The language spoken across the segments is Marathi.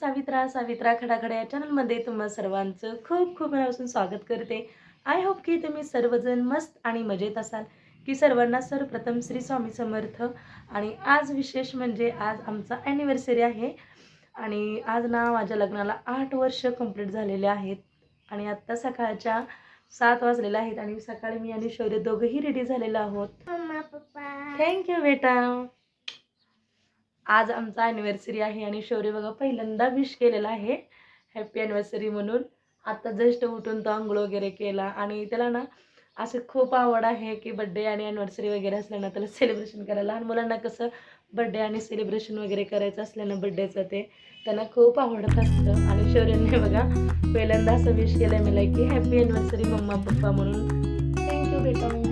सावित्रा सावित्रा खडाखडा या चॅनलमध्ये तुम्हा सर्वांचं खूप खूप मनापासून स्वागत करते. आय होप की तुम्ही सर्वजण मस्त आणि मजेत असाल. की सर्वांना सर्वप्रथम श्री स्वामी समर्थ. आणि आज विशेष म्हणजे आज आमचा ॲनिव्हर्सरी आहे. आणि आज ना माझ्या लग्नाला आठ वर्ष कंप्लीट झालेले आहेत. आणि आत्ता सकाळच्या सात वाजलेले आहेत. आणि सकाळी मी आणि शौर्य दोघंही रेडी झालेलो आहोत. थँक्यू बेटा. आज आमचा ॲनिव्हर्सरी आहे आणि शौर्य बघा पहिल्यांदा विश केलेला आहे. हॅपी ॲनिव्हर्सरी म्हणून. आत्ता जस्ट उठून तो आंघोळ वगैरे केला आणि त्याला ना असं खूप आवड आहे की बड्डे आणि ॲनिव्हर्सरी वगैरे असल्यानं त्याला सेलिब्रेशन करायला. लहान मुलांना कसं बड्डे आणि सेलिब्रेशन वगैरे करायचं असल्यानं बड्डेचं ते त्यांना खूप आवडत असतं. आणि शौर्यने बघा पहिल्यांदा असं विश केलं मला की हॅपी ॲनिव्हर्सरी मम्मा पप्पा म्हणून थँक्यू बेटा.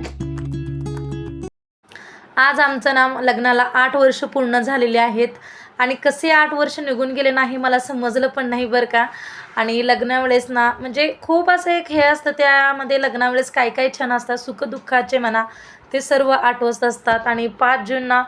आज आमचं नाम लग्नाला आठ वर्ष पूर्ण झालेले आहेत. आणि कसे आठ वर्ष निघून गेले नाही मला समजलं पण नाही बरं का. आणि लग्नावेळेस ना म्हणजे खूप असं एक हे असतं त्यामध्ये लग्नावेळेस काय काय छान असतात सुखदुःखाचे म्हणा ते सर्व आठवत असतात. आणि पाच जूनना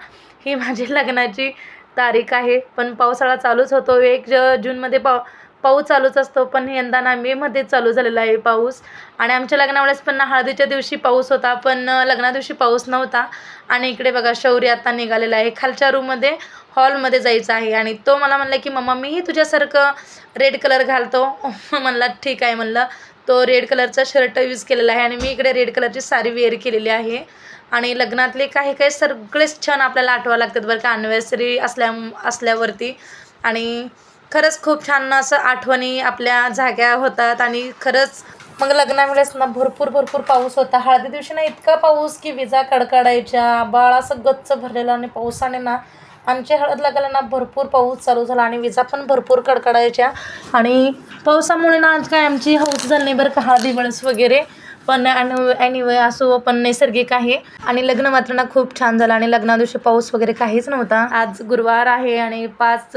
ही माझी लग्नाची तारीख आहे. पण पावसाळा चालूच होतो. एक ज जूनमध्ये पाव पाऊस चालूच असतो पण यंदा ना मेमध्ये चालू झालेला आहे पाऊस. आणि आमच्या लग्नावेळेस पण ना हळदीच्या दिवशी पाऊस होता पण लग्ना दिवशी पाऊस नव्हता. आणि इकडे बघा शौर्य आता निघालेला आहे. खालच्या रूममध्ये हॉलमध्ये जायचं आहे. आणि तो मला म्हणला की मम्मा मीही तुझ्यासारखं रेड कलर घालतो. म्हणला ठीक आहे म्हणलं. तो रेड कलरचा शर्ट यूज केलेला आहे. आणि मी इकडे रेड कलरची साडी वेअर केलेली आहे. आणि लग्नातले काही काही सगळेच क्षण आपल्याला आठवा लागतात बरं का. ॲनिव्हर्सरी असल्या असल्यावरती. आणि खरंच खूप छान असं आठवणी आपल्या जाग्या होतात आणि खरंच मग लग्नावेळेस ना भरपूर भरपूर पाऊस होता. हळदी दिवशी ना इतका पाऊस की विजा कडकडायच्या बाळ असं गच्च भरलेलं आणि पावसाने ना आमची हळद लागायला ना भरपूर पाऊस चालू झाला आणि विजा पण भरपूर कडकडायच्या. आणि पावसामुळे ना आज काय आमची हौस झाली नाही बरं का हळदी वेळेस वगैरे. पण ॲनिवे असो पण नैसर्गिक आहे. आणि लग्न मात्र ना खूप छान झालं आणि लग्ना दिवशी पाऊस वगैरे काहीच नव्हता. आज गुरुवार आहे आणि पाच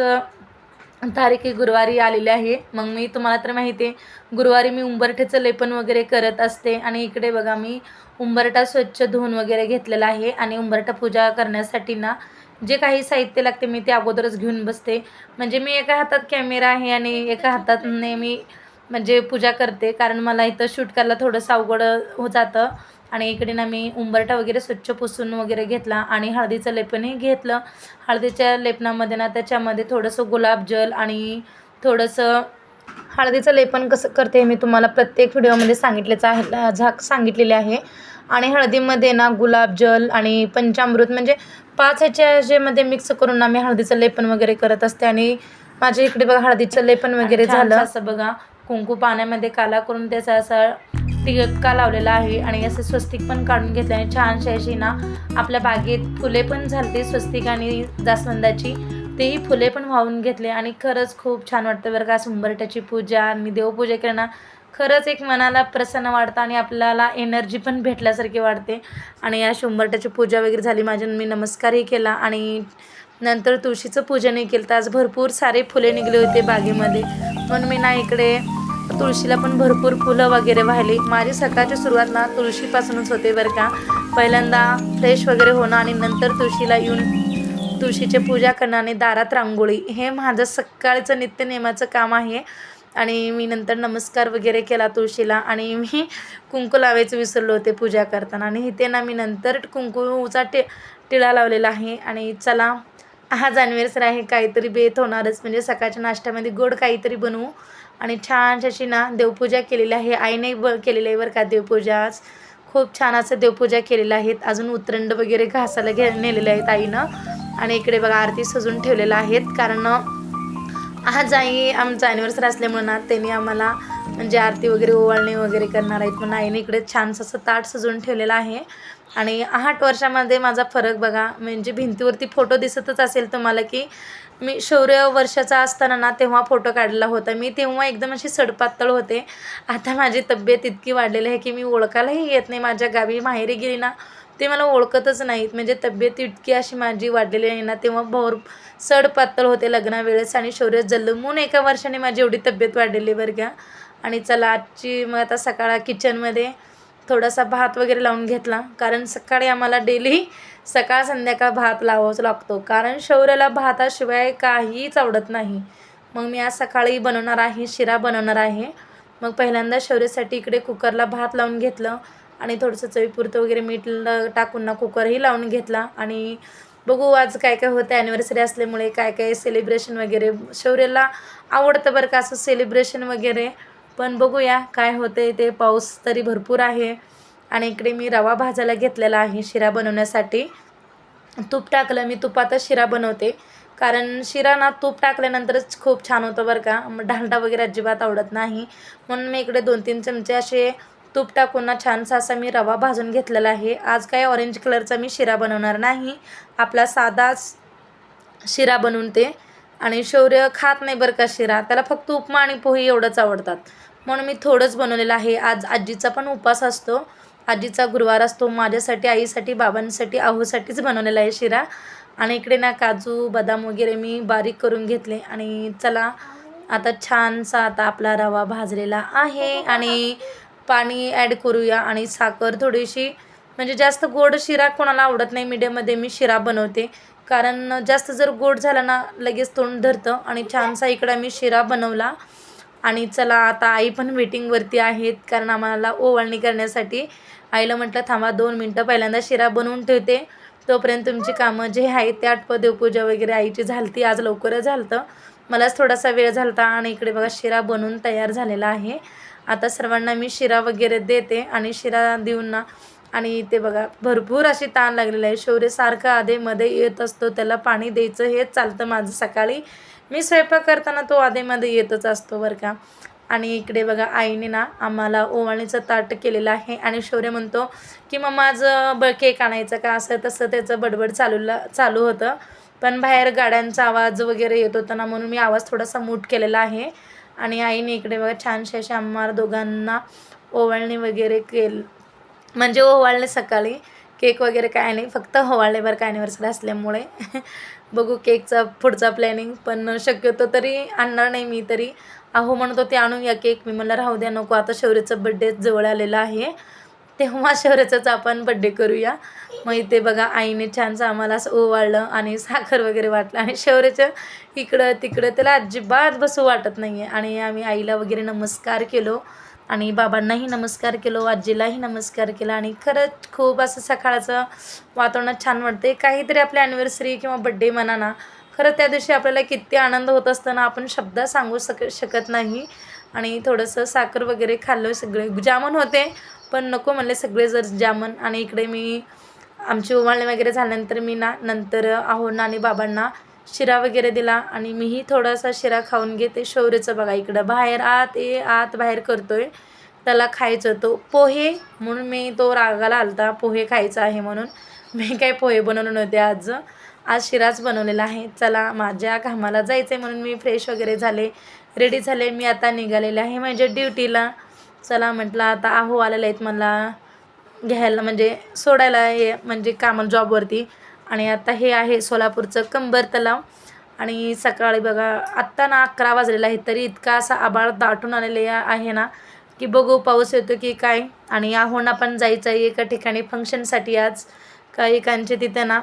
तारीख गुरुवारी आलेली आहे. मग मी तुम्हाला तर माहिती आहे गुरुवारी मी उंबरठ्याचं लेपन वगैरे करत असते आणि इकडे बघा मी उंबरठा स्वच्छ धुवून वगैरे घेतलेला आहे आणि उंबरठा पूजा करण्यासाठी ना जे काही साहित्य लागते मी ते अगोदरच घेऊन बसते. म्हणजे मी एका हातात कॅमेरा आहे आणि एका हातात नेहमी म्हणजे पूजा करते. कारण मला इथं शूट करायला थोडंसं अवघड हो जातं. आणि इकडे ना मी उंबरठा वगैरे स्वच्छ पुसून वगैरे घेतला आणि हळदीचं लेपनही घेतलं. हळदीच्या लेपनामध्ये ना त्याच्यामध्ये थोडंसं गुलाबजल आणि थोडंसं हळदीचं लेपन कसं करते मी तुम्हाला प्रत्येक व्हिडिओमध्ये सांगितलेचं आहे झाक सांगितलेले आहे. आणि हळदीमध्ये ना गुलाबजल आणि पंचामृत म्हणजे पाच ह्याच्या ह्याच्यामध्ये मिक्स करून ना मी हळदीचं लेपन वगैरे करत असते आणि माझ्या इकडे बघा हळदीचं लेपन वगैरे झालं. असं बघा. कुंकू पाण्यामध्ये काला करून त्याचा असा टिका लावलेला आहे आणि असे स्वस्तिक पण काढून घेतल्याने आणि छानशी अशी ना आपल्या बागेत फुले पण झालते स्वस्तिक आणि जास्वंदाची. तेही फुले पण वाहून घेतले आणि खरंच खूप छान वाटतं बरं का सुंबरट्याची पूजा आणि देवपूजा करणं. खरंच एक मनाला प्रसन्न वाटतं आणि आपल्याला एनर्जी पण भेटल्यासारखी वाटते. आणि या शंभरट्याची पूजा वगैरे झाली माझ्या मी नमस्कारही केला आणि नंतर तुळशीचं पूजनही केलं. तर आज भरपूर सारे फुले निघले होते बागेमध्ये. म्हणून मी ना इकडे तुळशीला पण भरपूर फुलं वगैरे वाहिली. माझी सकाळची सुरुवात ना तुळशीपासूनच होते बरं का. पहिल्यांदा फ्रेश वगैरे होणं आणि नंतर तुळशीला येऊन तुळशीची पूजा करणं आणि दारात रांगोळी हे माझं सकाळचं नित्यनेमाचं काम आहे. आणि मी नंतर नमस्कार वगैरे केला तुळशीला आणि मी कुंकू लावायचं विसरलो होते पूजा करताना. आणि इथे ना मी नंतर कुंकूचा टे टिळा लावलेला आहे. आणि चला हा ॲनिव्हर्सरी आहे काहीतरी बेत होणारच. म्हणजे सकाळच्या नाश्त्यामध्ये गोड काहीतरी बनवू. आणि छानशी अशी ना देवपूजा केलेली आहे. आईने ब केलेली आहे बरं का देवपूजा. आज खूप छान असं देवपूजा केलेलं आहेत. अजून उतरंड वगैरे घासायला घे नेलेले आहेत आईनं. आणि इकडे बघा आरती सजून ठेवलेल्या आहेत. कारण आज आई आमचा ॲनिव्हर्सरी असल्यामुळे ना त्यांनी आम्हाला म्हणजे आरती वगैरे ओवाळणी वगैरे करणार आहेत म्हणून आईने इकडे छानसं असं ताट सजवून ठेवलेलं आहे. आणि आठ वर्षामध्ये माझा फरक बघा म्हणजे भिंतीवरती फोटो दिसतच असेल तुम्हाला की मी शौर्य वर्षाचा असताना ना तेव्हा फोटो काढला होता. मी तेव्हा एकदम अशी सडपातळ होते. आता माझी तब्येत इतकी वाढलेली आहे की मी ओळखायलाही येत नाही. माझ्या गावी माहेरी गेली ना ते मला ओळखतच नाहीत. म्हणजे तब्येत इतकी अशी माझी वाढलेली आहे ना तेव्हा भोर सड पातळ होते लग्नावेळेस आणि शौर्य जन्मून एका वर्षाने माझी एवढी तब्येत वाढलेली बरं का. आणि चला आजची मग आता सकाळ किचनमध्ये थोडासा भात वगैरे लावून घेतला. कारण सकाळी आम्हाला डेली सकाळ संध्याकाळ भात लावावाच लागतो. कारण शौर्याला भाताशिवाय काहीच आवडत नाही. मग मी आज सकाळी बनवणार आहे शिरा बनवणार आहे. मग पहिल्यांदा शौर्यासाठी इकडे कुकरला भात लावून घेतलं. आणि थोडंसं चवीपुरतं वगैरे मीठ टाकून ना कुकरही लावून घेतला. आणि बघू आज काय काय होतं ॲनिव्हर्सरी असल्यामुळे काय काय सेलिब्रेशन वगैरे. शौर्याला आवडतं बरं का असं सेलिब्रेशन वगैरे. पण बघूया काय होते ते पाऊस तरी भरपूर आहे. आणि इकडे मी रवा भाजायला घेतलेला आहे शिरा बनवण्यासाठी. तूप टाकलं मी तुपातच शिरा बनवते. कारण शिरा ना तूप टाकल्यानंतरच खूप छान होतं बरं का. मग डालडा वगैरे अजिबात आवडत नाही. म्हणून मी इकडे दोन तीन चमचे असे तूप टाकून ना छानसा असा मी रवा भाजून घेतलेला आहे. आज काय ऑरेंज कलरचा मी शिरा बनवणार नाही. आपला साधाच शिरा बनवून ते. आणि शौर्य खात नाही बरं का शिरा. त्याला फक्त उपमा आणि पोहे एवढंच आवडतात. म्हणून मी थोडंच बनवलेलं आहे. आज आजीचा पण उपास असतो. आजीचा गुरुवार असतो. माझ्यासाठी आईसाठी बाबांसाठी आहोसाठीच बनवलेला आहे शिरा. आणि इकडे ना काजू बदाम वगैरे मी बारीक करून घेतले. आणि चला आता छानसा आता आपला रवा भाजलेला आहे. आणि पाणी ॲड करूया. आणि साखर थोडीशी म्हणजे जास्त गोड शिरा कोणाला आवडत नाही. मीडियममध्ये मी शिरा बनवते. कारण जास्त जर गोड झाला ना लगेच तोंड धरतं. आणि छानसा इकडं मी शिरा बनवला. आणि चला आता आई पण वेटिंगवरती आहेत. कारण आम्हाला ओवाळणी करण्यासाठी आईला म्हटलं थांबा दोन मिनटं पहिल्यांदा शिरा बनवून ठेवते. तोपर्यंत तुमची कामं जे आहेत ते आटपं देवपूजा वगैरे आईची झालती. आज लवकरच झालतं. मलाच थोडासा वेळ झालता. आणि इकडे बघा शिरा बनवून तयार झालेला आहे. आता सर्वांना मी शिरा वगैरे देते. आणि शिरा देऊन ना आणि ते बघा भरपूर अशी ताण लागलेली आहे. शौर्य सारखं आधेमध्ये येत असतो त्याला पाणी द्यायचं हेच चालतं माझं सकाळी. मी स्वयंपाक करताना तो आधेमध्ये येतच असतो बरं का. आणि इकडे बघा आईने ना आम्हाला ओवाळणीचं ताट केलेलं आहे आणि शौर्य म्हणतो की मग माझं ब केक आणायचं का? असं तसं त्याचं बडबड चालूला चालू होतं. पण बाहेर गाड्यांचा आवाज वगैरे येत होता ना म्हणून मी आवाज थोडासा मूट केलेला आहे. आणि आईने इकडे बघा छानशी अशी आम्हाला दोघांना ओवाळणी वगैरे केल म्हणजे ओवाळले सकाळी. केक वगैरे काय नाही फक्त ओवाळले बरं का ॲनिव्हर्सरी असल्यामुळे. बघू केकचा पुढचा प्लॅनिंग पण शक्यतो तरी आणणार नाही मी तरी. अहो म्हणत होते आणूया केक. मी म्हणलं राहू द्या नको आता शौर्याचं बड्डे जवळ आलेला आहे. तेव्हा शौर्याचाच आपण बड्डे करूया. मग इथे बघा आईने छानसं आम्हाला असं ओवाळलं आणि साखर वगैरे वाटलं. आणि शौर्याचं इकडं तिकडं त्याला अजिबात बसू वाटत नाही आहे आणि आम्ही आईला वगैरे नमस्कार केलो. आणि बाबांनाही नमस्कार केलो आजीलाही नमस्कार केला आणि खरंच खूप असं सकाळचं वातावरणात छान वाटते काहीतरी आपल्या ॲनिव्हर्सरी किंवा बड्डे म्हणा ना खरं त्या दिवशी आपल्याला किती आनंद होत असताना आपण शब्द सांगू शक शकत नाही. आणि थोडंसं साखर वगैरे खाल्लं सगळे. जामन होते पण नको म्हणले सगळे जर जामन. आणि इकडे मी आमची उमाळणी वगैरे झाल्यानंतर मी ना नंतर आहोंना आणि बाबांना शिरा वगैरे दिला आणि मीही थोडासा शिरा खाऊन घेते शौर्यचं बघा इकडं. बाहेर आत ये आत बाहेर करतोय. त्याला खायचं तो पोहे म्हणून मी तो रागाला आलता पोहे खायचा आहे म्हणून. मी काही पोहे बनवले नव्हते आज. आज शिराच बनवलेला आहे. चला माझ्या कामाला जायचं आहे म्हणून मी फ्रेश वगैरे झाले रेडी झाले. मी आता निघालेले आहे म्हणजे ड्युटीला. चला म्हटलं आता आहो आलेले आहेत मला घ्यायला म्हणजे सोडायला हे म्हणजे कामाला जॉबवरती आणि आता हे आहे सोलापूरचं कंबर तलाव. आणि सकाळी बघा आत्ता ना अकरा वाजलेला आहे तरी इतका असा आबाळ दाटून आलेले आहे ना की बघू पाऊस येतो की काय. आणि आहोंना पण जायचं आहे एका ठिकाणी फंक्शनसाठी आज. काहीकांचे तिथे ना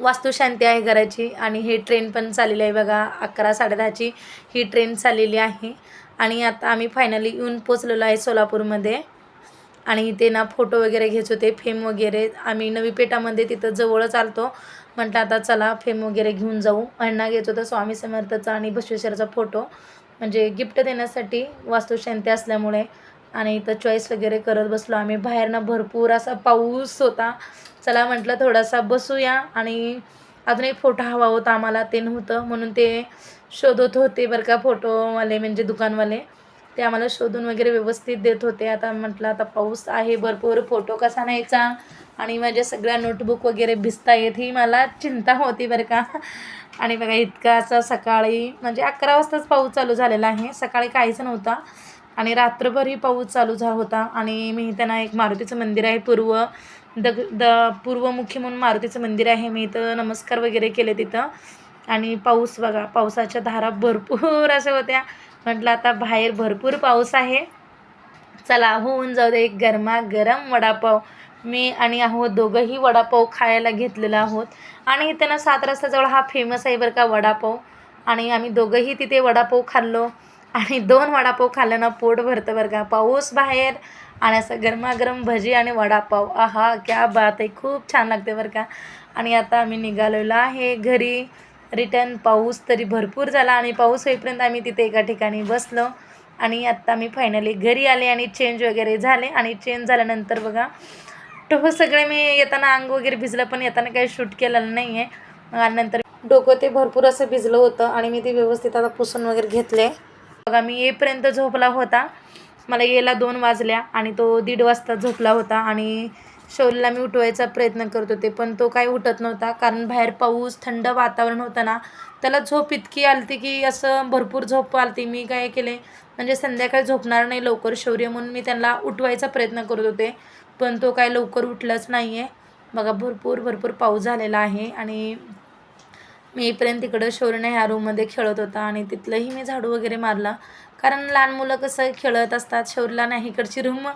वास्तुशांती आहे घराची. आणि ही ट्रेन पण चाललेली आहे बघा अकरा साडेदहाची. ही ट्रेन चाललेली आहे. आणि आता आम्ही फायनली येऊन पोचलेलो आहे सोलापूरमध्ये. आणि इथे ना फोटो वगैरे घेत होते फेम वगैरे. आम्ही नवी पेठामध्ये तिथं जवळच आलतो. म्हटलं आता चला फेम वगैरे घेऊन जाऊ. अण्णा घेत होतं स्वामी समर्थाचा आणि बसवेश्वराचा फोटो. म्हणजे गिफ्ट देण्यासाठी वास्तुशांती असल्यामुळे आणि इथं चॉईस वगैरे करत बसलो आम्ही. बाहेरनं भरपूर असा पाऊस होता. चला म्हटलं थोडासा बसूया. आणि अजून एक फोटो हवा होता आम्हाला ते नव्हतं. म्हणून ते शोधत होते बरं का फोटोवाले म्हणजे दुकानवाले. ते आम्हाला शोधून वगैरे व्यवस्थित देत होते. आता म्हटलं आता पाऊस आहे भरपूर फोटो कसा न्यायचा? आणि माझ्या सगळ्या नोटबुक वगैरे भिजता येत ही मला चिंता होती बरं का. आणि बघा इतका असा सकाळी म्हणजे अकरा वाजताच पाऊस चालू झालेला आहे. सकाळी काहीच नव्हता. आणि रात्रभरही पाऊस चालू झाला होता. आणि मी त्यांना एक मारुतीचं मंदिर आहे पूर्व द द पूर्वमुखी म्हणून मारुतीचं मंदिर आहे. मी इथं नमस्कार वगैरे केले तिथं. आणि पाऊस बघा पावसाच्या धारा भरपूर अशा होत्या. म्हटलं आता बाहेर भरपूर पाऊस आहे. चला होऊन जाऊ दे एक गरमागरम वडापाव. मी आणि आहोत दोघंही वडापाव खायला घेतलेला आहोत. आणि इथे ना सात रस्त्याजवळ हा फेमस आहे बरं का वडापाव. आणि आम्ही दोघंही तिथे वडापाव खाल्लो. आणि दोन वडापाव खाल्लं ना पोट भरतं बरं का. पाऊस बाहेर आणि असं गरमागरम भजी आणि वडापाव. आहा क्या बात आहे. खूप छान लागते बरं का. आणि आता आम्ही निघालेलो आहे घरी. रिटर्न पाऊस तरी भरपूर झाला आणि पाऊस होईपर्यंत आम्ही तिथे एका ठिकाणी बसलो. आणि आत्ता मी फायनली घरी आले आणि चेंज वगैरे झाले. आणि चेंज झाल्यानंतर बघा तो सगळे मी येताना अंग वगैरे भिजलं पण येताना काही शूट केलेलं नाही आहे आणि नंतर डोकं ते भरपूर असं भिजलं होतं आणि मी ते व्यवस्थित आता पुसून वगैरे घेतले. बघा मी येईपर्यंत झोपला होता. मला यायला दोन वाजल्या आणि तो दीड वाजता झोपला होता. आणि शौरीला मी उठवायचा प्रयत्न करत होते पण तो काही उठत नव्हता. कारण बाहेर पाऊस थंड वातावरण होतं ना त्याला झोप इतकी आलती की असं भरपूर झोप आलती. मी काय केले म्हणजे संध्याकाळी झोपणार नाही लवकर शौर्य म्हणून मी त्यांना उठवायचा प्रयत्न करत होते पण तो काय लवकर उठलाच नाही आहे बघा भरपूर भरपूर पाऊस झालेला आहे आणि मी येईपर्यंत तिकडं शौर्यने ह्या रूममध्ये खेळत होता आणि तिथलंही मी झाडू वगैरे मारला. कारण लहान मुलं कसं खेळत असतात शौर्यला नाही इकडची रूम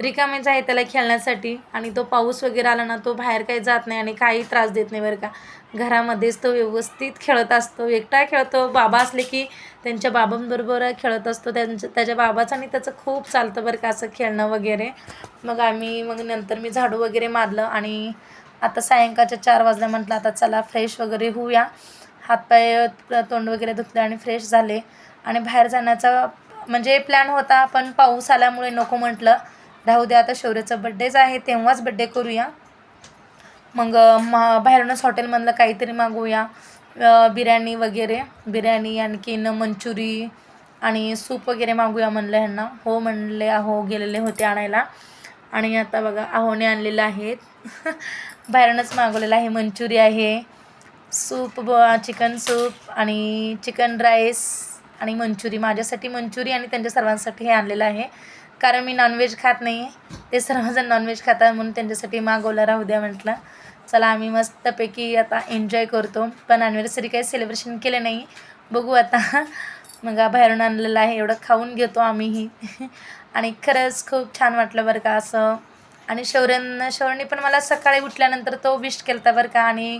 रिकामीच आहे त्याला खेळण्यासाठी. आणि तो पाऊस वगैरे आला ना तो बाहेर काही जात नाही आणि काही त्रास देत नाही बरं का. घरामध्येच तो व्यवस्थित खेळत असतो. एकटा खेळतो बाबा असले की त्यांच्या बाबांबरोबर खेळत असतो. त्यांच्या त्याच्या बाबाचं आणि त्याचं खूप चालतं बरं का असं खेळणं वगैरे. मग आम्ही मग नंतर मी झाडू वगैरे मारलं आणि आता सायंकाळच्या चार वाजल्या म्हटलं आता चला फ्रेश वगैरे होऊया. हातपाय तोंड वगैरे धुतले आणि फ्रेश झाले. आणि बाहेर जाण्याचा म्हणजे प्लॅन होता पण पाऊस आल्यामुळे नको म्हटलं. राहू द्या आता शौर्याचा बड्डेच आहे तेव्हाच बड्डे करूया. मग म बाहेरूनच हॉटेलमधलं काहीतरी मागवूया बिर्याणी वगैरे. बिर्याणी आणखीन मंचुरी आणि सूप वगैरे मागूया म्हणलं ह्यांना. हो म्हणले अहो गेलेले होते आणायला. आणि आता बघा आहोने आणलेलं आहेत. बाहेरूनच मागवलेलं आहे. मंचुरी आहे. सूप ब चिकन सूप आणि चिकन राईस आणि मंचुरी. माझ्यासाठी मंचुरी आणि त्यांच्या सर्वांसाठी हे आणलेलं आहे. कारण मी नॉनव्हेज खात नाही आहे ते सर्वजण नॉनव्हेज खातात म्हणून त्यांच्यासाठी मागवलं. राहू द्या म्हटलं. चला आम्ही मस्तपैकी आता एन्जॉय करतो. पण ॲनिव्हर्सरी काही सेलिब्रेशन केले नाही. बघू आता. मग बाहेरून आणलेलं आहे. एवढं खाऊन घेतो आम्हीही. आणि खरंच खूप छान वाटलं बरं का असं. आणि शौर्यन शौर्यने पण मला सकाळी उठल्यानंतर तो विश केला बरं का. आणि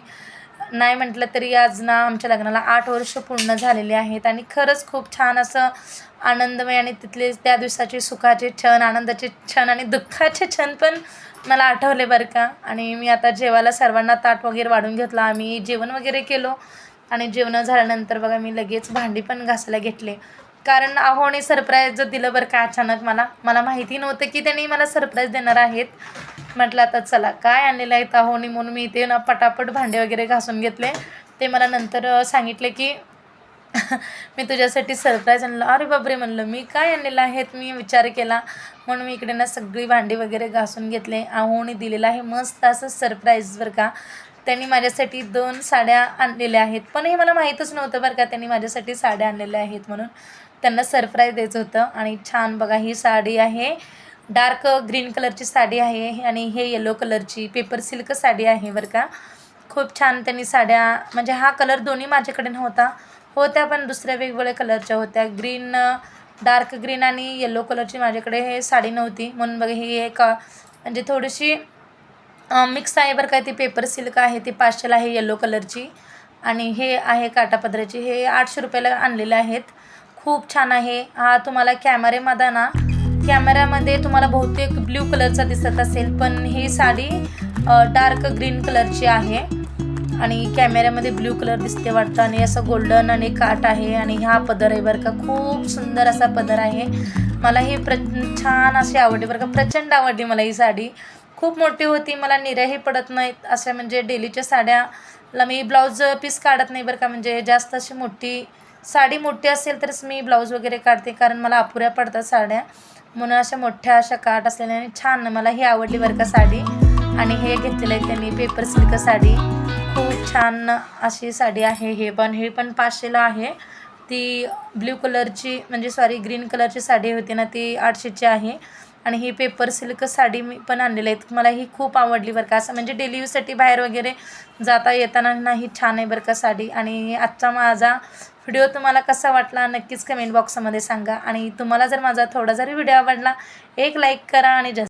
नाही म्हटलं तरी आज ना आमच्या लग्नाला आठ वर्ष पूर्ण झालेली आहेत. आणि खरंच खूप छान असं आनंदमय आणि तिथले त्या दिवसाचे सुखाचे क्षण आनंदाचे क्षण आणि दुःखाचे क्षण पण मला आठवले बरं का. आणि मी आता जेवायला सर्वांना ताट वगैरे वाढून घेतलं. आम्ही जेवण वगैरे केलो. आणि जेवण झाल्यानंतर बघा मी लगेच भांडी पण घासायला घेतले. कारण आहोने सरप्राईज दिलं बरं का अचानक मला. मला माहिती नव्हतं की त्यांनी मला सरप्राईज देणार आहेत. म्हटलं आता चला काय आणलेलं आहे आहोने म्हणून मी इथे ना पटापट भांडे वगैरे घासून घेतले. ते मला नंतर सांगितले की मी तुझ्यासाठी सरप्राईज आणलं. अरे बापरे म्हणलं मी काय आणलेलं आहेत? मी विचार केला. म्हणून मी इकडे ना सगळी भांडी वगैरे घासून घेतले. आहोनी दिलेलं आहे मस्त असं सरप्राईज बरं का. त्यांनी माझ्यासाठी दोन साड्या आणलेल्या आहेत. पण हे मला माहीतच नव्हतं बरं का त्यांनी माझ्यासाठी साड्या आणलेल्या आहेत म्हणून. त्यांना सरप्राईज द्यायचं होतं. आणि छान बघा ही साडी आहे. डार्क ग्रीन कलरची साडी आहे आणि हे येलो कलरची पेपर सिल्क साडी आहे बरं का. खूप छान त्यांनी साड्या म्हणजे हा कलर दोन्ही माझ्याकडे नव्हता. होत्या पण दुसऱ्या वेगवेगळ्या कलरच्या होत्या. ग्रीन डार्क ग्रीन आणि येलो कलरची माझ्याकडे हे साडी नव्हती. म्हणून बघा ही एक म्हणजे थोडीशी मिक्स आहे बरं काय ती पेपर सिल्क आहे ती पाचशेला आहे येलो कलरची आणि हे आहे काटापदराची हे आठशे रुपयाला आणलेले आहेत. खूप छान आहे. हा तुम्हाला कॅमेरेमध्ये ना कॅमेऱ्यामध्ये तुम्हाला बहुतेक ब्ल्यू कलरचा दिसत असेल पण ही साडी डार्क ग्रीन कलरची आहे. आणि कॅमेऱ्यामध्ये ब्ल्यू कलर दिसते वाटतं. आणि असं गोल्डन आणि काट आहे. आणि हा पदर आहे बरं का. खूप सुंदर असा पदर आहे. मला ही प्र छान अशी आवडली बरं का. प्रचंड आवडली मला ही साडी. खूप मोठी होती. मला निऱ्याही पडत नाहीत. अशा म्हणजे डेलीच्या साड्याला मी ब्लाऊज पीस काढत नाही बरं का. म्हणजे जास्त अशी मोठी साडी मोठी असेल तरच मी ब्लाऊज वगैरे काढते कारण मला अपुऱ्या पडतात साड्या. म्हणून अशा मोठ्या अशा काट असलेल्या आणि छान मला ही आवडली बरं का साडी. आणि हे घेतलेलं आहे त्यांनी पेपर सिल्क साडी. खूप छान अशी साडी आहे हे पण. हे पण पाचशेला आहे. ती ब्ल्यू कलरची म्हणजे सॉरी ग्रीन कलरची साडी होती ना ती आठशेची आहे. आणि ही पेपर सिल्क साडी मी पण आणलेली आहे. मला ही खूप आवडली बरं का. असं म्हणजे डेली यूजसाठी बाहेर वगैरे जाता येताना नाही छान आहे बरं का साडी. आणि आजचा माझा व्हिडिओ तुम्हाला कसा वाटला नक्कीच कमेंट बॉक्समध्ये सांगा. आणि तुम्हाला जर माझा थोडा जरी व्हिडिओ आवडला एक लाईक करा आणि जास्त